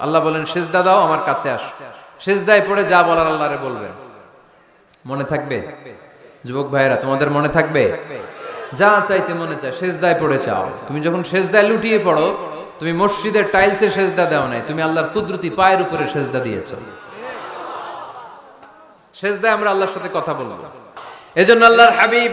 আল্লাহ বলেন, সেজদা দাও, আমার কাছে আস। সেজদায় পড়ে যা বলার আল্লাহরে বলবেন। মনে থাকবে? যুবক ভাইয়েরা, তোমাদের মনে থাকবে? যা চাইতে মনে চায়, সেজদায় পড়ে চাও তুমি যখন সেজদায় লুটিয়ে পড়ো, তুমি মসজিদের টাইলসে সেজদা দাও নাই, তুমি আল্লাহর কুদরতি পায়ের উপরে সেজদা দিয়েছ। সেজদায় আমরা আল্লাহর সাথে কথা বলব। এজন্য আল্লাহর হাবিব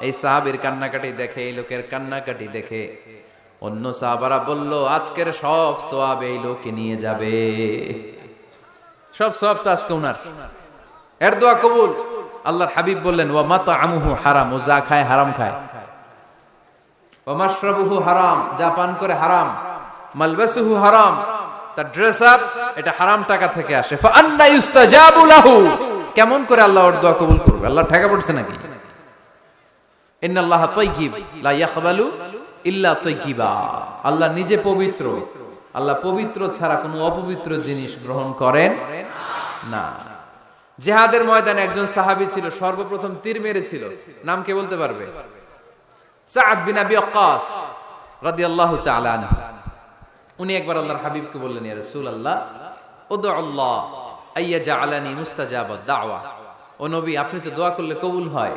এই সাহাবীর কান্নাকাটি দেখে, এই লোকের কান্নাকাটি দেখে। অন্য সাহাবারা বলল, আজকের সব সোয়াব এই লোকে নিয়ে যাবে। সব সব তো আজকে উনার। এর দোয়া কবুল। আল্লাহর হাবিব বললেন, ওয়া মাতা আমুহু হারাম, ও যা খায় হারাম খায়। কেমন করে আল্লাহ কবুল করবে? আল্লাহ ঠেকা পড়ছে নাকি? আল্লাহ নিজে পবিত্র। আল্লাহ পবিত্র ছাড়া কোনো অপবিত্র জিনিস গ্রহণ করেন না। জেহাদের ময়দানে একজন সাহাবী ছিল, সর্বপ্রথম তীর মেরেছিল। নাম কে বলতে পারবে? উনি একবার আল্লাহর হাবিবকে বললেন, ইয়া রাসূলুল্লাহ উদু আল্লাহ মুস্তাজাবাদ দাওয়া ও নবী, আপনি তো দোয়া করলে কবুল হয়।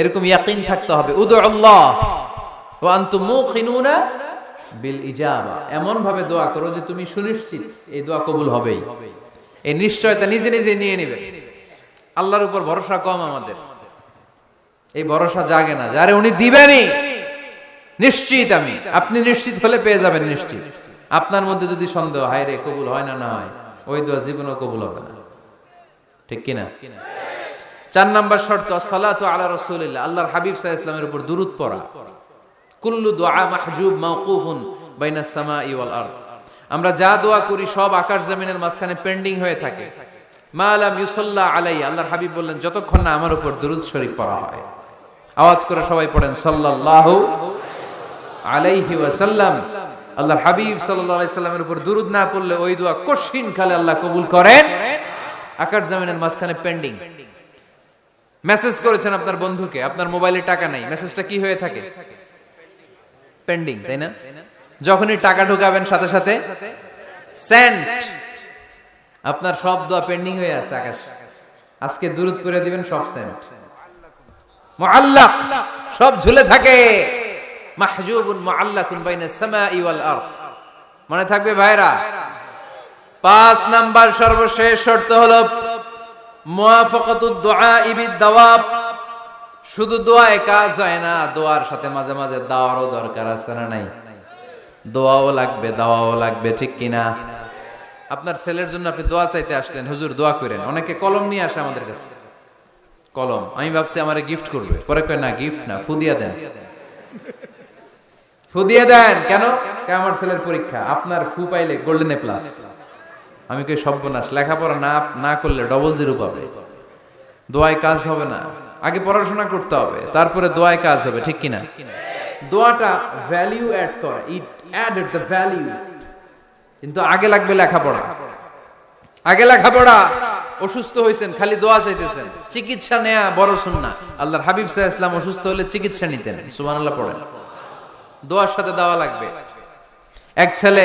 এরকম ইয়াকিন থাকতে হবে। আল্লাহ বিল ইজাবা। এমন ভাবে দোয়া করো যে তুমি সুনিশ্চিত এই দোয়া কবুল হবেই। এই নিশ্চয়তা নিজে নিজে নিয়ে আল্লাহর উপর ভরসা কম আমাদের। এই ভরসা জাগে না। যারে উনি দিবেনই, নিশ্চিত আমি। আপনি নিশ্চিত হলে পেয়ে যাবেন নিশ্চিত। আপনার মধ্যে যদি সন্দেহ হায় রে কবুল হয় না না হয়, ওই দোয়া জীবনও কবুল হবে না। ঠিক কিনা? চার নাম্বার শর্ত, সালাত আলা রসুলিল্লাহ। আল্লাহর হাবিব সাহা ইসলামের উপর দুরুদ পড়া। কুল্লু দোয়া মাহজুব মাওকুফুন বাইনা সামা ওয়াল আরদ। আমরা যা দোয়া করি সব আকাশ জমিনের মাঝখানে পেন্ডিং হয়ে থাকে। মা আলাম আলাই আল্লাহর হাবিব বললেন, যতক্ষণ না আমার উপর দুরুদ শরীফ পড়া হয়। আওয়াজ করে সবাই পড়েন, সাল্লাল্লাহু আলাইহি ওয়াসাল্লাম। আল্লাহর হাবিব সাল্লাল্লাহু আলাইহি সাল্লামের উপর দুরুদ না পড়লে ওই দোয়া কঠিন খালে আল্লাহ কবুল করেন। আকাশ জমিনের মাঝখানে পেন্ডিং। মেসেজ করেছেন আপনার বন্ধুকে, আপনার মোবাইলে টাকা নাই। মেসেজটা কি হয়ে থাকে? পেন্ডিং তাই না? যখনই টাকা ঢুকাবেন সাথে সাথে আপনার সব দোয়া পেন্ডিং হয়ে আছে, আকাশ। আজকে দূরত করে দিবেন, সব সেন্ট সব ঝুলে থাকে। মনে থাকবে ভাইরা? পাঁচ নাম্বার সর্বশেষ শর্ত হলো শুধু দোয়ায় কাজ হয় না দোয়ার সাথে মাঝে মাঝে দাওয়ারও দরকার আছে না নাই? দোয়াও লাগবে, দাওয়াও লাগবে, ঠিক কিনা? আপনার ছেলের জন্য আপনি দোয়া চাইতে আসলেন। হুজুর দোয়া করেন। অনেকে কলম নিয়ে আসে আমাদের কাছে। কলম। আমি ভাবছি আমার গিফট করবে। পরে কয়, না গিফট না, ফুদিয়া দেন। ফুদিয়া দেন। কেন? আমার ছেলের পরীক্ষা। আপনার ফু পাইলে গোল্ডেন এ প্লাস আমি কই সর্বনাশ, লেখাপড়া না না করলে ডবল জিরো পাবে। দোয়ায় কাজ হবে না। আগে পড়াশোনা করতে হবে, তারপরে দোয়ায় কাজ হবে, ঠিক কিনা? দোয়াটা ভ্যালিউ অ্যাড করে ইট অ্যাড দ্য ভ্যালিউ কিন্তু আগে লাগবে লেখাপড়া। আগে লেখাপড়া, অসুস্থ হয়েছেন খালি দোয়া চাইতেছেন, চিকিৎসা নেয়া বড় শুননা আল্লাহর হাবিব সাহা ইসলাম অসুস্থ হলে চিকিৎসা নিতেন সুমান আল্লাহ পড়েন। দোয়ার সাথে দেওয়া লাগবে। এক ছেলে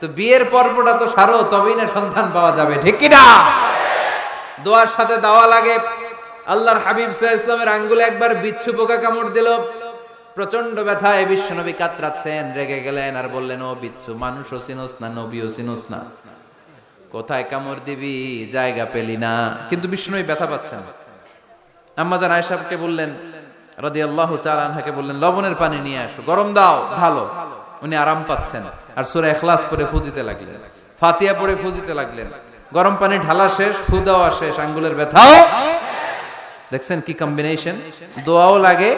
তো বিয়ের পর্বটা তো সারো, তবেই না সন্তান পাওয়া যাবে, ঠিক কিনা? দোয়ার সাথে দেওয়া লাগে। আল্লাহর হাবিব সাহ ইসলামের আঙ্গুলে একবার বিচ্ছু পোকা কামড় দিল। প্রচণ্ড ব্যথায় বিশ্বনবী কাতরাচ্ছেন, রেগে গেলেন আর বললেন, ও বিচ্ছু, মানুষও চিনোস না, নবীও চিনোস না। কোথায় কামড় দিবি? জায়গা পেলি না। কিন্তু বিষ্ণুই ব্যথা পাচ্ছেন। আম্মাজান আয়সাবকে বললেন রাদি আল্লাহ চালানহাকে বললেন, লবণের পানি নিয়ে আসো, গরম দাও, ভালো। উনি আরাম পাচ্ছেন। আর সুরে এখলাস পরে ফু দিতে লাগলেন। ফাতিয়া পরে ফু দিতে লাগলেন। গরম পানি ঢালা শেষ, ফু দেওয়া শেষ, আঙ্গুলের ব্যথাও দেখছেন কি কম্বিনেশন দোয়াও লাগে,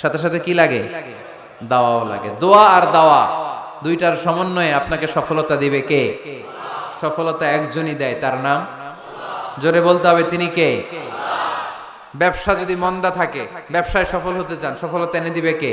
সাথে সাথে কি লাগে? দাওয়াও লাগে। দোয়া আর দাওয়া, দুইটার সমন্বয়ে আপনাকে সফলতা দিবে কে? সফলতা একজনই দেয়, তার নাম? জোরে বলতে হবে, তিনি কে? ব্যবসা যদি মন্দা থাকে, ব্যবসায় সফল হতে চান, সফলতা এনে দিবে কে?